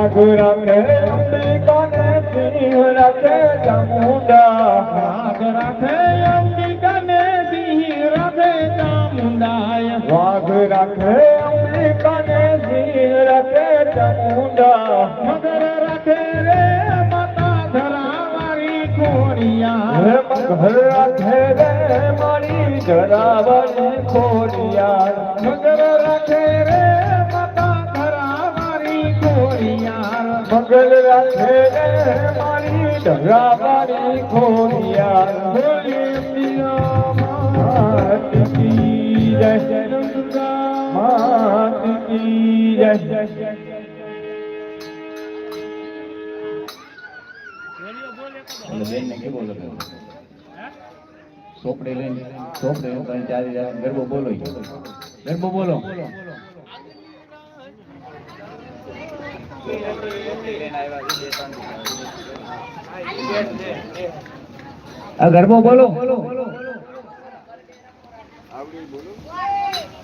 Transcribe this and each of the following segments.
વાઘ રાખે અંબિકાને સિંહ રાખે ચામુંડા વાઘ રાખે અંબિકાને સિંહ રાખે ચામુંડાય વાઘ રાખે અંબિકાને સિંહ રાખે ચામુંડા મગર રે માતા ધરાવાળી કોરિયા હે મગર રાખે રે મારી જરાવણી ખોડિયાર મગલ રાખે મારી જરાવણી ખોડિયાર બોલે અંબિયા માત કી જય માત કી જય ચોપડી લઈને, સોપડે ચાલી જાય, ગરબો બોલો. ગરબો બોલો.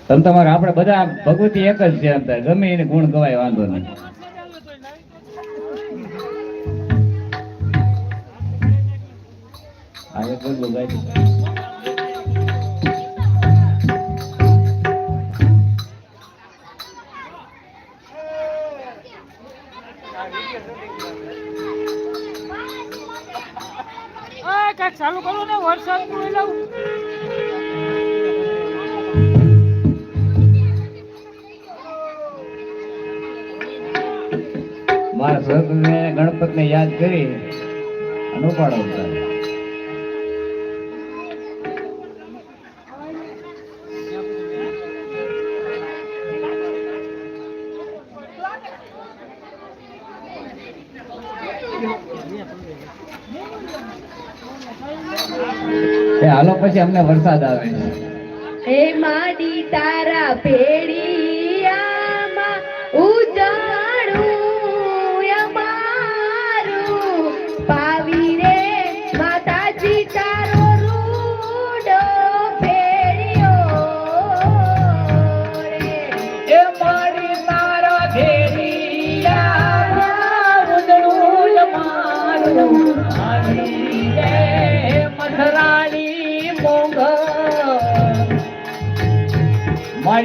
તમે તમારે આપણે બધા ભગવતી એક જ છે અંતર ગમે એને ગુણ ગવાય, વાંધો નહીં. આ એક ગાય ને વરસાદનું ગણપત ને યાદ કરી અને ઉપાડો પછી અમને વરસાદ આવે છે. એ માડી તારા ભેડિયામાં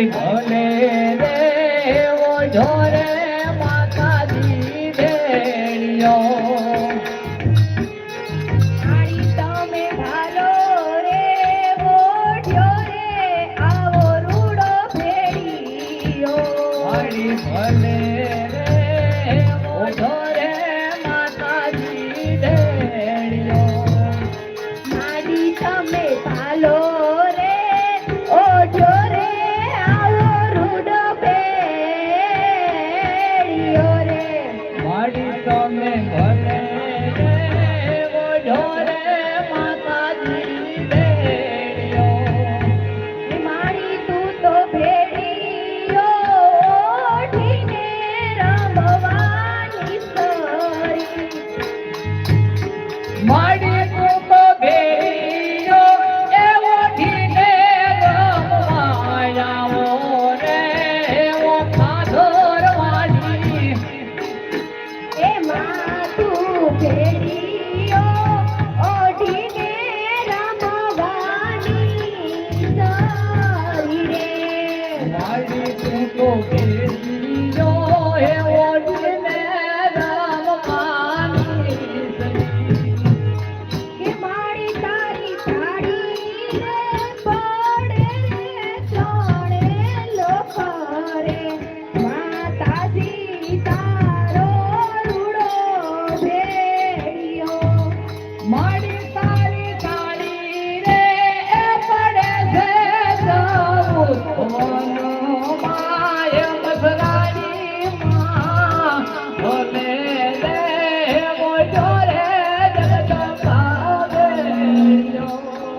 મારી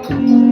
Thank you.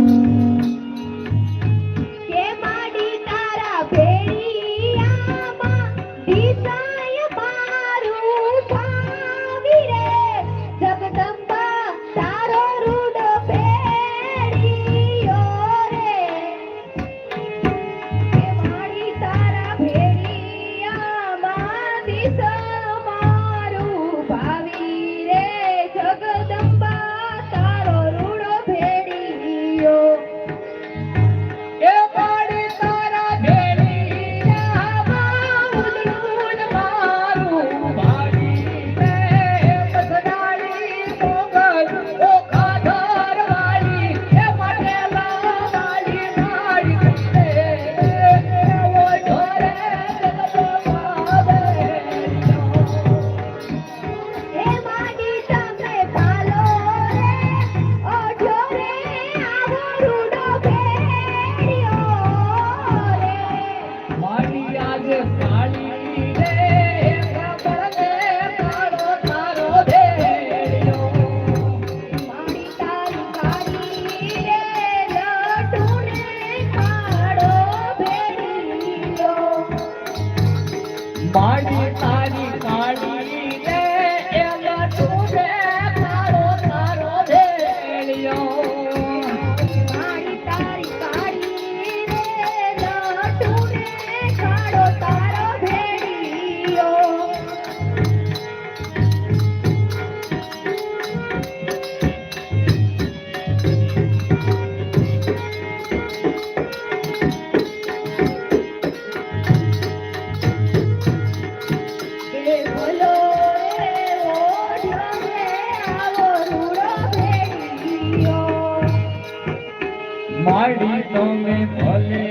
માડી તમે ભલે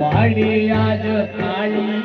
માડી આજ કાળી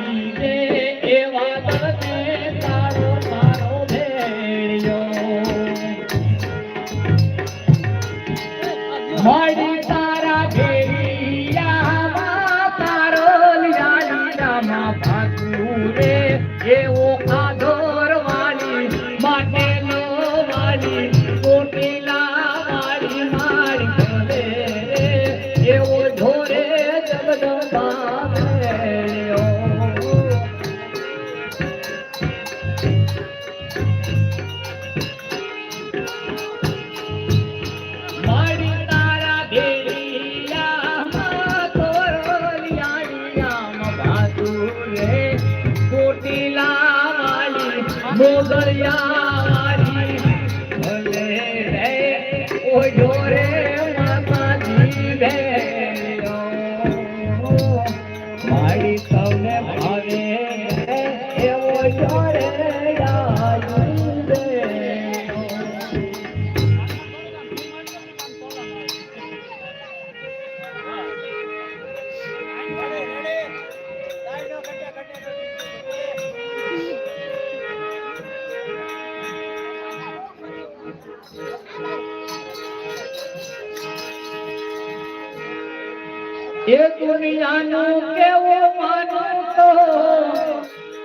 I got it.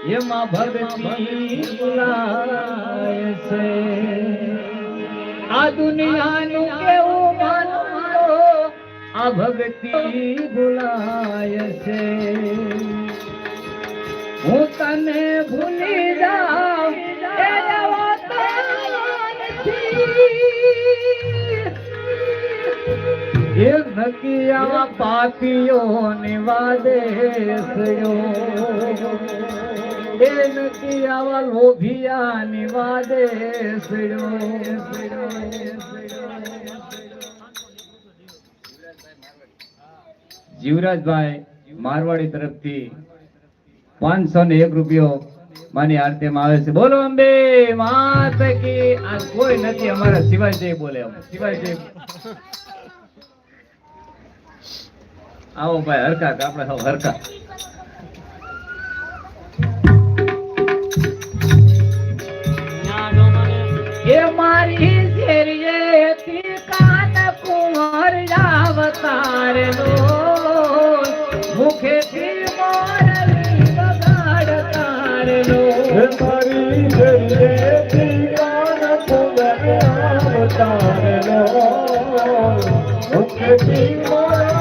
એમાં ભક્તિ ભૂલાય છે. આ દુનિયાનું કેવું માનો આ ભક્તિ ભૂલાય છે. હું તને ભૂલી જાઉં નથી ભગિયા પાપીઓ નિવાદે હે નકિયા લોભિયા નિવાદે જીવરાજભાઈ મારવાડી તરફથી પાંચસો ને એક રૂપિયો માની આરતીમાં આવે છે. બોલો અંબે, માત કી આ કોઈ નથી, અમારા શિવાજી બોલે શિવાજી આવો ભાઈ હરકા આપણે સૌ હરકા એ મારી શેરીએ કાન કુંવર અવતાર નો મુખેથી મોરલી બગાડતાર નો હે મારી તારનો મારી કાન કુંવર અવતાર નો મુખેથી મોરલી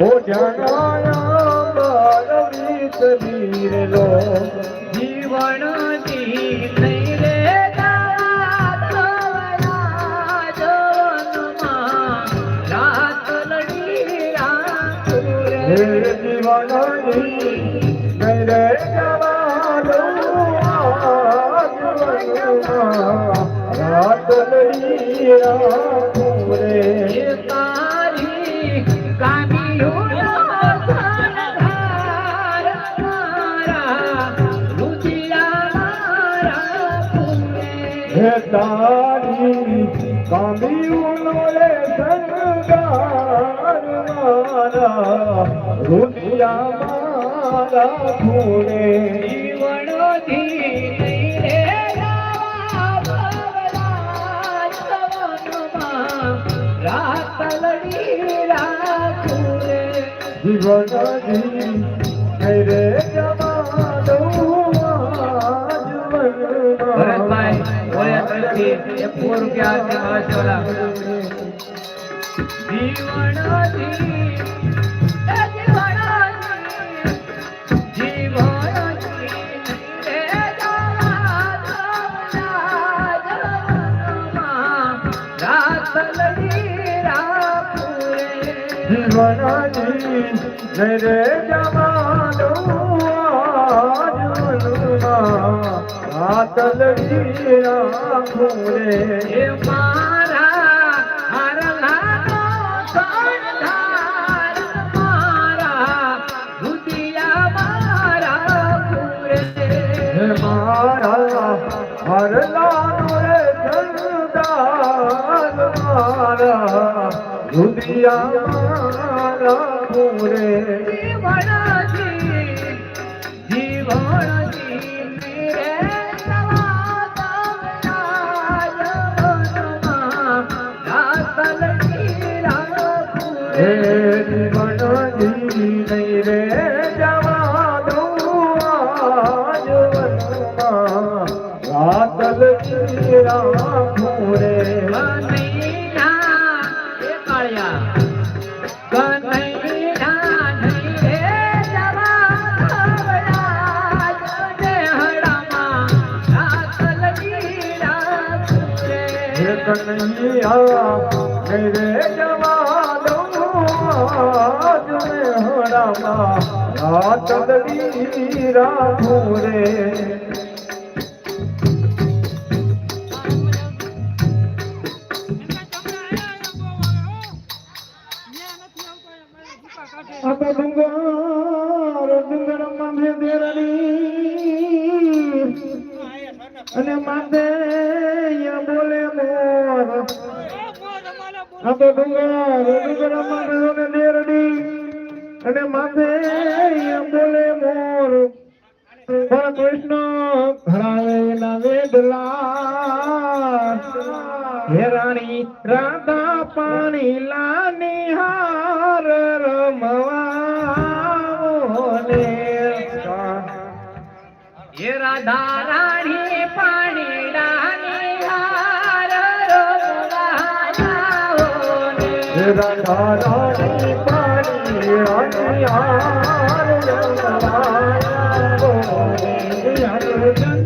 ઓ જણાયા શરીર લો જીવન દી નહીં તારી કામિયુનો ઉનોરે સંગાર મારા. રૂપિયા મારા ખૂણે. જીવનોથી જીવન રે સો રૂપિયા આરતી મળે છે ઓલા જીવનથી રે રાત લગી રાખું રે એ મારા હરલાનો સંધાર મારા રુદિયા મારા હે મારા હરલાનો રે મારા મારા જીવનજી કનૈયા મેરે જવાનો આજ મેં હરામાં રાત લગી રાખું રે આ ડુંગરા ડુંગર ડુંગર ને નેરડી. અને માથે બોલે, મોર. પણ કૃષ્ણ ઘડાવે ના વેદલા. હે રાણી રાધા પાણી લાની હાર રમવા. હે રાણી રાધા રાણી પાણી રાણી હાર રમવાને